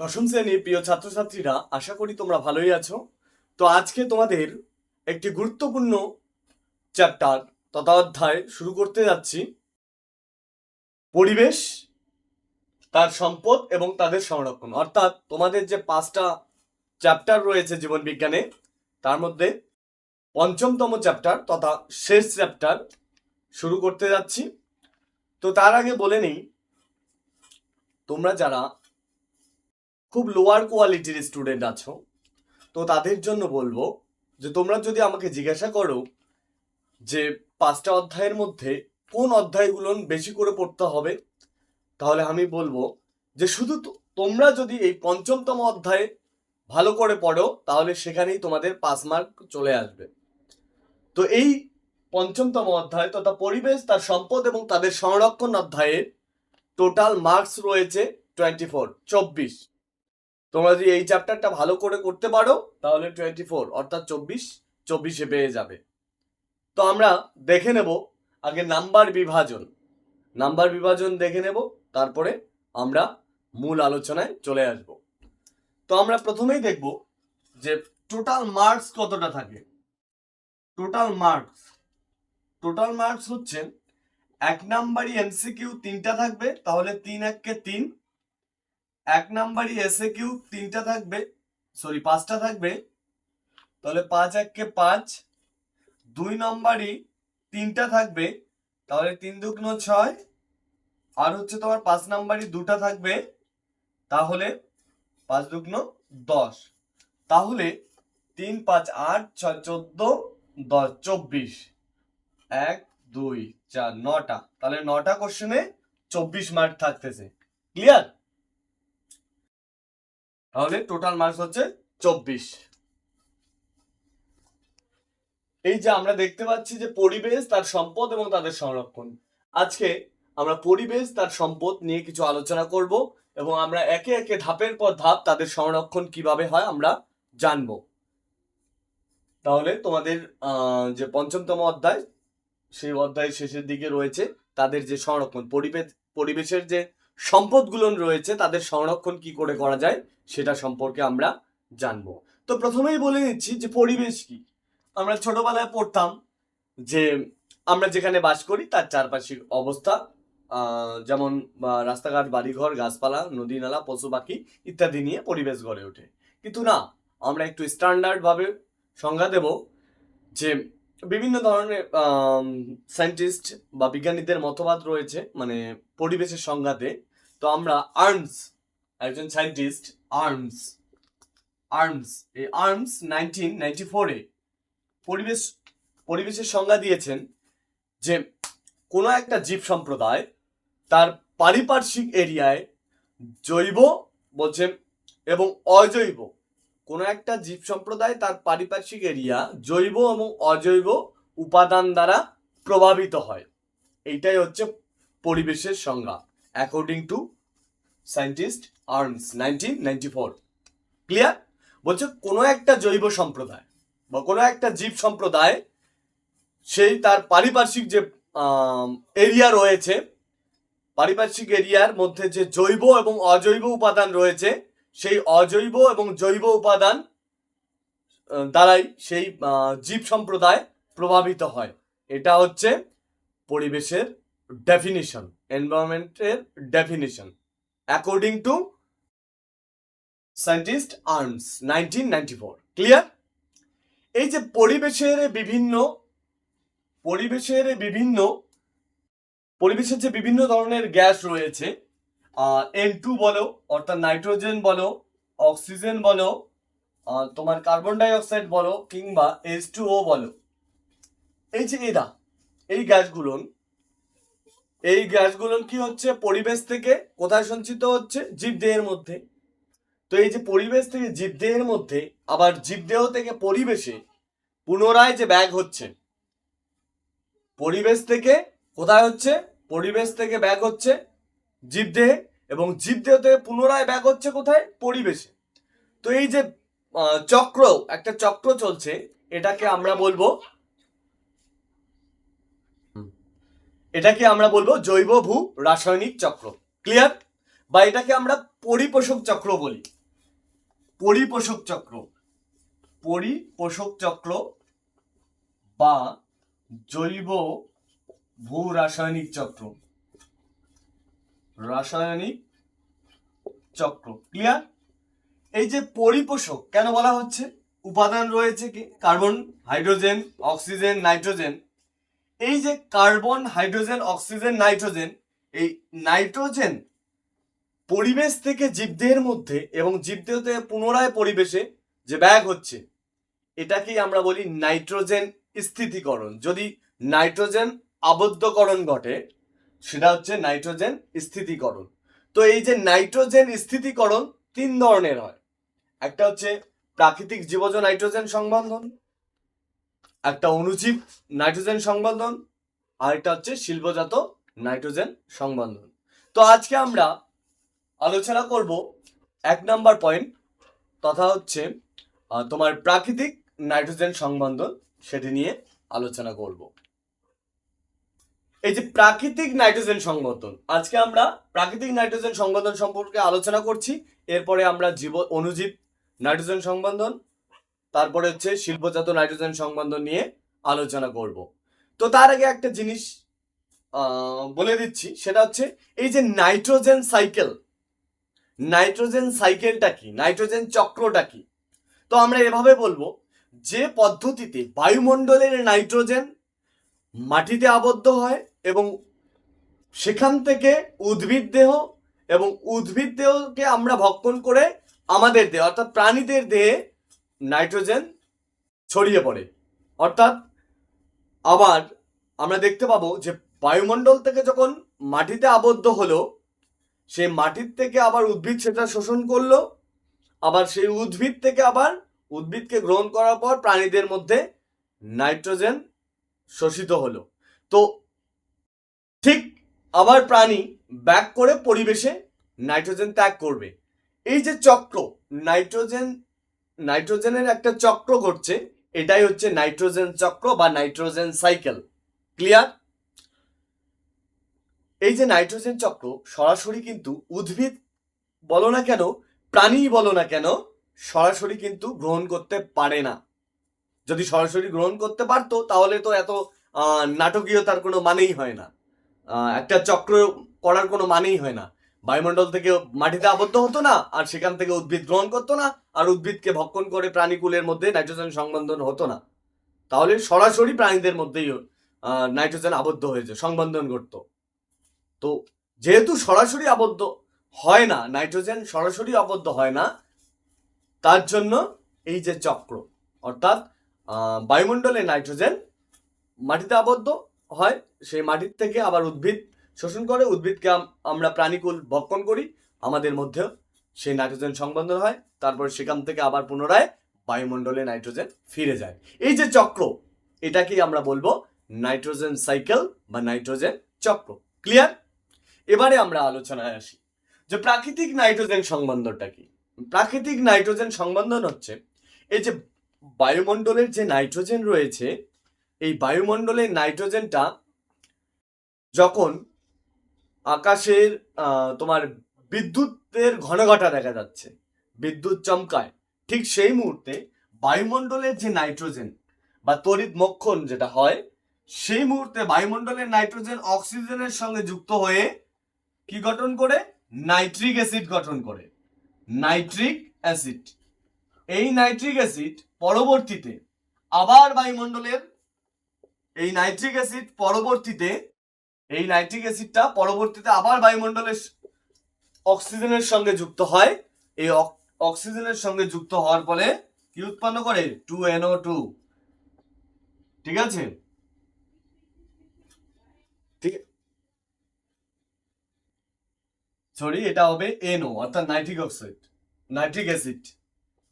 দশম শ্রেণির প্রিয় ছাত্রছাত্রীরা, আশা করি তোমরা ভালোই আছো। তো আজকে তোমাদের একটি গুরুত্বপূর্ণ চ্যাপ্টার তথা অধ্যায় শুরু করতে যাচ্ছি। পরিবেশ, তার সম্পদ এবং তাদের সংরক্ষণ। অর্থাৎ তোমাদের যে পাঁচটা চ্যাপ্টার রয়েছে জীবন বিজ্ঞানে, তার মধ্যে পঞ্চমতম চ্যাপ্টার তথা শেষ চ্যাপ্টার শুরু করতে যাচ্ছি। তো তার আগে বলে নিই, তোমরা যারা খুব লোয়ার কোয়ালিটির স্টুডেন্ট আছো। তো তাদের জন্য বলব যে তোমরা যদি আমাকে জিজ্ঞাসা করো যে পাঁচটা অধ্যায়ের মধ্যে কোন অধ্যায়গুলো বেশি করে পড়তে হবে, তাহলে আমি বলব যে শুধু তোমরা যদি এই পঞ্চমতম অধ্যায়ে ভালো করে পড়ো, তাহলে সেখানেই তোমাদের পাস মার্ক চলে আসবে। তো এই পঞ্চমতম অধ্যায় তথা পরিবেশ, তার সম্পদ এবং তাদের সংরক্ষণ অধ্যায়ে টোটাল মার্কস রয়েছে টোয়েন্টি ফোর চব্বিশ। তোমরা যদি এই চ্যাপ্টারটা ভালো করে করতে পারো, তাহলে টোয়েন্টি ফোর অর্থাৎ চব্বিশ, চব্বিশে পেয়ে যাবে। তো আমরা দেখে নেব আগে নাম্বার বিভাজন। নাম্বার বিভাজন দেখে নেব, তারপরে আমরা মূল আলোচনায় চলে আসব। তো আমরা প্রথমেই দেখব যে টোটাল মার্কস কতটা থাকে। টোটাল মার্কস টোটাল মার্কস হচ্ছে এক নাম্বারই এমসিকিউ তিনটা থাকবে, তাহলে তিন এককে তিন এক নাম্বারই এসএ কিউ তিনটা থাকবে সরি পাঁচটা থাকবে। তাহলে পাঁচ এককে পাঁচ, দুই নম্বরই তিনটা থাকবে, তাহলে তিন দুগ্ন ছয়, আর হচ্ছে তোমার পাঁচ নাম্বারই দুটা থাকবে, তাহলে পাঁচ দুগ্ন দশ। তাহলে তিন, পাঁচ, আট, ছয়, চোদ্দ, দশ, চব্বিশ। এক, দুই, চার, নটা। তাহলে নটা কোশ্চেনে চব্বিশ মার্ক থাকতেছে। ক্লিয়ার তাহলে টোটাল মার্কস হচ্ছে চব্বিশ। এই যে আমরা দেখতে পাচ্ছি যে পরিবেশ তার সম্পদ এবং তাদের সংরক্ষণ। আজকে আমরা পরিবেশ তার সম্পদ নিয়ে কিছু আলোচনা করব এবং আমরা একে একে ধাপের পর ধাপ তাদের সংরক্ষণ কীভাবে হয় আমরা জানব। তাহলে তোমাদের যে পঞ্চমতম অধ্যায়, সেই অধ্যায়ের শেষের দিকে রয়েছে তাদের যে সংরক্ষণ, পরিবেশ, পরিবেশের যে সম্পদগুলো রয়েছে, তাদের সংরক্ষণ কি করে করা যায় সেটা সম্পর্কে আমরা জানব। তো প্রথমেই বলে নিচ্ছি যে পরিবেশ কি। আমরা ছোটবেলায় পড়তাম যে আমরা যেখানে বাস করি তার চারপাশের অবস্থা যেমন রাস্তাঘাট, বাড়িঘর, গাছপালা, নদী, নালা, পশু পাখি ইত্যাদি নিয়ে পরিবেশ গড়ে ওঠে। কিন্তু না, আমরা একটু স্ট্যান্ডার্ড ভাবে সংজ্ঞা দেব যে বিভিন্ন ধরনের সায়েন্টিস্ট বা বিজ্ঞানীদের মতবাদ রয়েছে মানে পরিবেশের সংজ্ঞাতে। তো আমরা আর্মস একজন সায়েন্টিস্ট আর্মস আর্মস এই আর্মস নাইনটিন নাইনটি ফোরে পরিবেশ, পরিবেশের সংজ্ঞা দিয়েছেন যে কোনো একটা জীব সম্প্রদায় তার পারিপার্শ্বিক এরিয়ায় জৈব বলছে এবং অজৈব কোনো একটা জীব সম্প্রদায় তার পারিপার্শ্বিক এরিয়া জৈব এবং অজৈব উপাদান দ্বারা প্রভাবিত হয়। এইটাই হচ্ছে পরিবেশের সংজ্ঞা। According to scientist arms nineteen ninety four clear বলছে কোনো একটা জৈব সম্প্রদায় বা কোনো একটা জীব সম্প্রদায় সেই তার পারিপার্শ্বিক যে এরিয়া রয়েছে, পারিপার্শ্বিক এরিয়ার মধ্যে যে জৈব এবং অজৈব উপাদান রয়েছে সেই অজৈব এবং জৈব উপাদান দ্বারাই সেই জীব সম্প্রদায় প্রভাবিত হয়। এটা হচ্ছে পরিবেশের ডেফিনিশন এনভায়রনমেন্টের definition according to scientist arms nineteen ninety four clear এই যে পরিবেশের বিভিন্ন পরিবেশের বিভিন্ন, পরিবেশের যে বিভিন্ন ধরনের গ্যাস রয়েছে এন টু বলো, অর্থাৎ নাইট্রোজেন বলো অক্সিজেন বলো তোমার কার্বন ডাই অক্সাইড বলো, কিংবা এইচ টু ও বলো। এই যে এরা, এই গ্যাসগুলো এই গ্যাসগুলো কি হচ্ছে? পরিবেশ থেকে কোথায় সঞ্চিত হচ্ছে? জীবদেহের মধ্যে। তো এই যে পরিবেশ থেকে জীবদেহের মধ্যে, আবার জীবদেহ থেকে পরিবেশে পুনরায় যে ব্যাগ হচ্ছে, পরিবেশ থেকে কোথায় হচ্ছে? পরিবেশ থেকে ব্যাগ হচ্ছে জীবদেহে এবং জীবদেহ থেকে পুনরায় ব্যাগ হচ্ছে কোথায়? পরিবেশে। তো এই যে চক্র, একটা চক্র চলছে, এটাকে আমরা বলব এটাকে আমরা বলব জৈব ভূ রাসায়নিক চক্র। ক্লিয়ার বা এটাকে আমরা পরিপোষক চক্র বলি। পরিপোষক চক্র। পরিপোষক চক্র বা জৈব ভূ রাসায়নিক চক্র। রাসায়নিক চক্র। ক্লিয়ার এই যে পরিপোষক, কেন বলা হচ্ছে? উপাদান রয়েছে কি? Carbon, hydrogen, oxygen, nitrogen. এই যে কার্বন, হাইড্রোজেন, অক্সিজেন, নাইট্রোজেন, এই নাইট্রোজেন পরিবেশ থেকে জীবদেহের মধ্যে এবং জীবদেহ থেকে পুনরায় পরিবেশে যে ব্যাগ হচ্ছে, এটাকেই আমরা বলি নাইট্রোজেন স্থিতিকরণ। যদি নাইট্রোজেন আবদ্ধকরণ ঘটে সেটা হচ্ছে নাইট্রোজেন স্থিতিকরণ। তো এই যে নাইট্রোজেন স্থিতিকরণ তিন ধরনের হয়। একটা হচ্ছে প্রাকৃতিক জীবজ নাইট্রোজেন সংবন্ধন, একটা অনুজীব নাইট্রোজেন সংবন্ধন, আর একটা হচ্ছে শিল্পজাত নাইট্রোজেন সংবন্ধন। তো আজকে আমরা আলোচনা করব এক নাম্বার পয়েন্ট, তথা হচ্ছে তোমার প্রাকৃতিক নাইট্রোজেন সংবন্ধন, সেটি নিয়ে আলোচনা করব। এই যে প্রাকৃতিক নাইট্রোজেন সংবন্ধন আজকে আমরা প্রাকৃতিক নাইট্রোজেন সংবন্ধন সম্পর্কে আলোচনা করছি। এরপরে আমরা জীব, অনুজীব নাইট্রোজেন সংবন্ধন তারপরে হচ্ছে শিল্পজাত নাইট্রোজেন সংবন্ধন নিয়ে আলোচনা করব। তো তার আগে একটা জিনিস বলে দিচ্ছি, সেটা হচ্ছে এই যে নাইট্রোজেন সাইকেল, নাইট্রোজেন সাইকেলটা কি, নাইট্রোজেন চক্রটা কি? তো আমরা এভাবে বলব, যে পদ্ধতিতে বায়ুমণ্ডলের নাইট্রোজেন মাটিতে আবদ্ধ হয় এবং সেখান থেকে উদ্ভিদ দেহ এবং উদ্ভিদ দেহকে আমরা ভক্ষণ করে আমাদের দেহ, অর্থাৎ প্রাণীদের দেহে নাইট্রোজেন ছড়িয়ে পড়ে। অর্থাৎ আবার আমরা দেখতে পাবো যে বায়ুমণ্ডল থেকে যখন মাটিতে আবদ্ধ হলো সেই মাটির থেকে আবার উদ্ভিদ সেটা শোষণ করল, আবার সেই উদ্ভিদ থেকে আবার উদ্ভিদকে গ্রহণ করার পর প্রাণীদের মধ্যে নাইট্রোজেন শোষিত হলো। তো ঠিক আবার প্রাণী ব্যাক করে পরিবেশে নাইট্রোজেন ত্যাগ করবে। এই যে চক্র নাইট্রোজেন নাইট্রোজেনের একটা চক্র ঘটছে, এটাই হচ্ছে নাইট্রোজেন চক্র বা নাইট্রোজেন সাইকেল ক্লিয়ার এই যে নাইট্রোজেন চক্র সরাসরি কিন্তু উদ্ভিদ বলো না কেন, প্রাণী বলো না কেন, সরাসরি কিন্তু গ্রহণ করতে পারে না। যদি সরাসরি গ্রহণ করতে পারতো, তাহলে তো এত নাটকীয়তার কোনো মানেই হয় না। একটা চক্র করার কোনো মানেই হয় না। বায়ুমণ্ডল থেকে মাটিতে আবদ্ধ হতো না, আর সেখান থেকে উদ্ভিদ গ্রহণ করতো না, আর উদ্ভিদকে ভক্ষণ করে প্রাণীকুলের মধ্যে নাইট্রোজেন সংবন্ধন হতো না। তাহলে সরাসরি প্রাণীদের মধ্যেই নাইট্রোজেন আবদ্ধ হয়েছে, সংবন্ধন ঘটতো। তো যেহেতু সরাসরি আবদ্ধ হয় না, নাইট্রোজেন সরাসরি আবদ্ধ হয় না, তার জন্য এই যে চক্র, অর্থাৎ বায়ুমণ্ডলে নাইট্রোজেন মাটিতে আবদ্ধ হয়, সেই মাটির থেকে আবার উদ্ভিদ শোষণ করে, উদ্ভিদকে আমরা প্রাণীকুল ভক্ষণ করি। আমাদের মধ্যেও সেই নাইট্রোজেন সংবন্ধন হয়, তারপর সেখান থেকে আবার পুনরায় বায়ুমণ্ডলে নাইট্রোজেন ফিরে যায়। এই যে চক্র, এটাকেই আমরা বলব নাইট্রোজেন সাইকেল বা নাইট্রোজেন চক্র। ক্লিয়ার? এবারে আমরা আলোচনায় আসি যে প্রাকৃতিক নাইট্রোজেন সংবন্ধনটা কি? প্রাকৃতিক নাইট্রোজেন সংবন্ধন হচ্ছে, এই যে বায়ুমণ্ডলের যে নাইট্রোজেন রয়েছে এই বায়ুমণ্ডলের নাইট্রোজেনটা যখন আকাশের তোমার বিদ্যুতের ঘনঘটা দেখা যাচ্ছে, বিদ্যুৎ চমকায়, ঠিক সেই মুহূর্তে বায়ুমণ্ডলের যে নাইট্রোজেন বা তড়িৎ মক্ষণ যেটা হয়, সেই মুহূর্তে বায়ুমণ্ডলের নাইট্রোজেন অক্সিজেনের সঙ্গে যুক্ত হয়ে কি গঠন করে? নাইট্রিক অ্যাসিড গঠন করে। Nitric acid. এই নাইট্রিক অ্যাসিড পরবর্তীতে আবার বায়ুমণ্ডলের এই নাইট্রিক অ্যাসিড পরবর্তীতে, এই নাইট্রিক অ্যাসিডটা পরবর্তীতে আবার বায়ুমণ্ডলের অক্সিজেনের সঙ্গে যুক্ত হয়। এই অক- অক্সিজেনের সঙ্গে যুক্ত হওয়ার ফলে কি উৎপন্ন করে? টু এনও টু ঠিক আছে? ঠিক সরি এটা হবে এনও অর্থাৎ নাইট্রিক অক্সাইড নাইট্রিক অ্যাসিড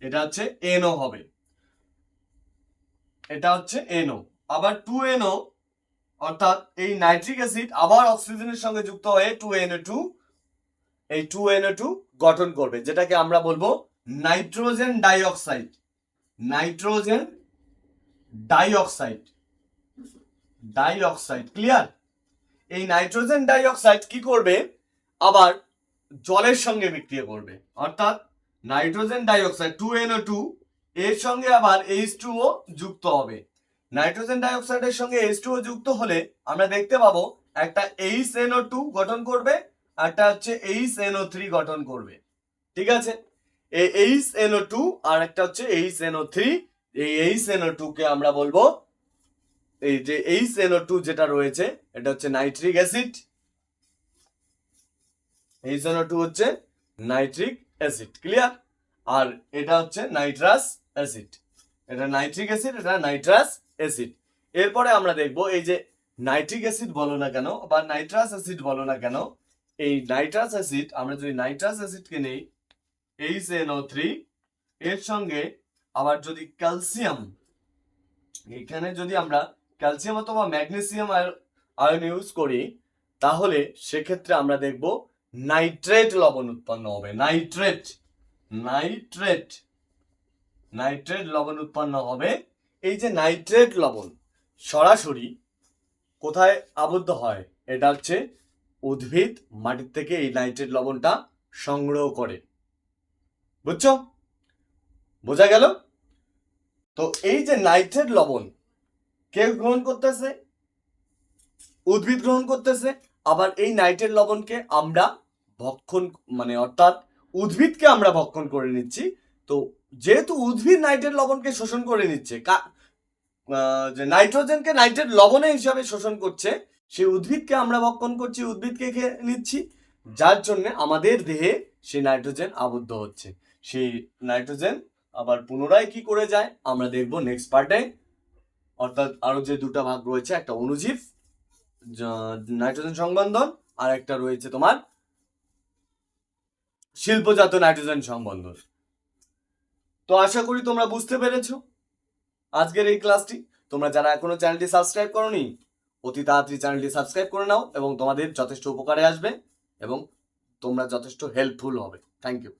এটা হচ্ছে এনও হবে। এটা হচ্ছে এনও আবার টু এনও অর্থাৎ এই নাইট্রিক অ্যাসিড আবার অক্সিজেনের সঙ্গে যুক্ত হয়ে টু এনও টু এই টু এনও টু গঠন করবে, যেটাকে আমরা বলব nitrogen dioxide nitrogen dioxide dioxide clear এই নাইট্রোজেন ডাইঅক্সাইড কি করবে? আবার জলের সঙ্গে বিক্রিয়া করবে, অর্থাৎ nitrogen dioxide two NO two এর সঙ্গে আবার এইচ টু যুক্ত হবে। নাইট্রোজেন ডাইঅক্সাইডের সঙ্গে এইচ টু যুক্ত হলে আমরা দেখতে পাবো একটা এইচ এনও টু গঠন করবে একটা হচ্ছে এইচ এনও থ্রি গঠন করবে। ঠিক আছে? এই এইচ এনও টু আর একটা হচ্ছে এইচ এনও থ্রি এই এইচ এনও টু কে আমরা বলব, এই যে এইচ এনও টু যেটা রয়েছে, এটা হচ্ছে nitric acid. H N O two হচ্ছে নাইট্রিক অ্যাসিড, ক্লিয়ার? আর এটা হচ্ছে নাইট্রাস অ্যাসিড। এটা নাইট্রিক অ্যাসিড, এটা নাইট্রাস অ্যাসিড এরপরে আমরা দেখব এই যে নাইট্রিক অ্যাসিড বলো না কেন বা নাইট্রাস অ্যাসিড বলো না কেন, এই নাইট্রাস অ্যাসিড আমরা যদি নাইট্রাস অ্যাসিডকে নেই এইচ থ্রি এর সঙ্গে আবার যদি ক্যালসিয়াম এখানে যদি আমরা ক্যালসিয়াম অথবা ম্যাগনেসিয়াম আয়ন ইউজ করি, তাহলে সেক্ষেত্রে আমরা দেখব নাইট্রেট লবণ উৎপন্ন হবে। নাইট্রেট নাইট্রেট নাইট্রেট লবণ উৎপন্ন হবে এই যে নাইট্রেট লবণ, সরাসরি কোথায় আবদ্ধ হয়? এটা হচ্ছে উদ্ভিদ মাটির থেকে এই নাইট্রেট লবণটা সংগ্রহ করে। বুঝছ? বোঝা গেল? তো এই যে নাইট্রেট লবণ, কে গ্রহণ করতেছে? উদ্ভিদ গ্রহণ করতেছে। আবার এই নাইট্রেট লবণকে আমরা ভক্ষণ মানে অর্থাৎ উদ্ভিদকে আমরা ভক্ষণ করে নিচ্ছি। তো যেহেতু উদ্ভিদ নাইট্রেট লবণকে শোষণ করে নিচ্ছে যে নাইট্রোজেনকে নাইট্রেট লবণে হিসাবে শোষণ করছে, সেই উদ্ভিদকে আমরা ভক্ষণ করছি, উদ্ভিদকে খেয়ে নিচ্ছি। যার জন্য আমাদের দেহে সেই নাইট্রোজেন আবদ্ধ হচ্ছে। সেই নাইট্রোজেন আবার পুনরায় কি করে যায়, আমরা দেখব নেক্সট পার্টে অর্থাৎ আরও যে দুটো ভাগ রয়েছে, একটা অণুজীব যা- নাইট্রোজেন সংবন্ধন, আর একটা রয়েছে তোমার শিল্পজাত নাইট্রোজেন সংবন্ধন। তো আশা করি তোমরা বুঝতে পেরেছ। আজকের এই ক্লাসটি। তোমরা যারা এখনও চ্যানেলটি সাবস্ক্রাইব করনি, অতি তাড়াতাড়ি চ্যানেলটি সাবস্ক্রাইব করে নাও এবং তোমাদের যথেষ্ট উপকারে আসবে এবং তোমরা যথেষ্ট হেল্পফুল হবে। Thank you